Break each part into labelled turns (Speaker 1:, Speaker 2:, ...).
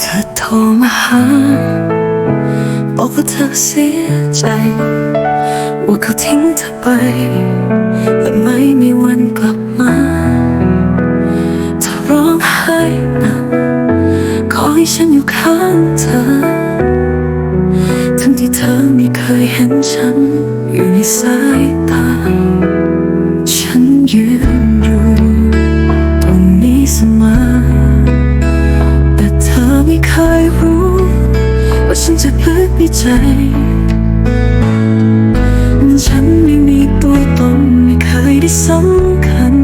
Speaker 1: เธอโทรมาหาบอกว่าเธอเสียใจ ว่าเขาทิ้งเธอไป และไม่มีวันกลับมาเธอร้องไห้นะขอให้ฉันอยู่ข้างเธอ ทั้งที่เธอไม่เคยเห็นฉันอยู่ในสาย จะเลิกในใจฉันไม่มีตัวตนไม่เคยได้สำคัญ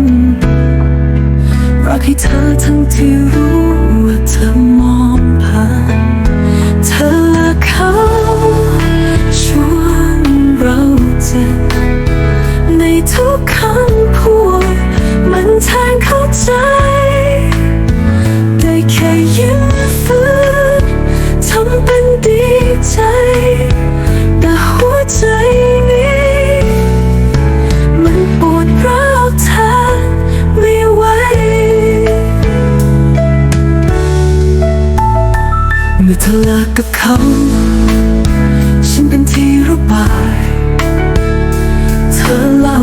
Speaker 1: รักให้เธอทั้งที่รู้ว่าเธอมองผ่านเธอและเขาชวนเราเจ็บในทุกคำพูดมันแทงเข้าใจ ได้แค่ยิ้ม ธอเลิกกับเขา ฉันเป็นที่ระบาย เธอเล่า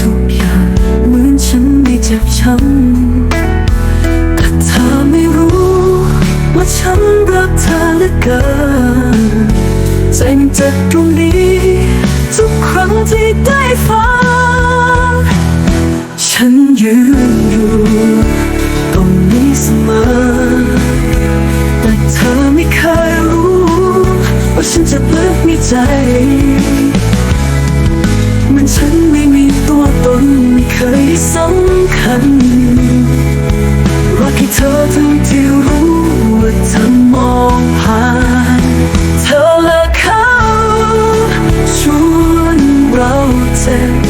Speaker 1: ทุกอย่างเหมือนฉันไม่เจ็บช้ำแต่เธอไม่รู้ ว่าฉันรักเธอเหลือเกินใจมันเจ็บตรงนี้ ทุกครั้งที่ได้ฟังฉันยืนอยู่ตรงนี้เสมอ ฉันจะเลิกในใจ มันฉันไม่มีตัวตนไม่เคยสำคัญรักให้เธอทั้งที่รู้ว่าเธอมองผ่านเธอและเขาชวนเราเจ็บ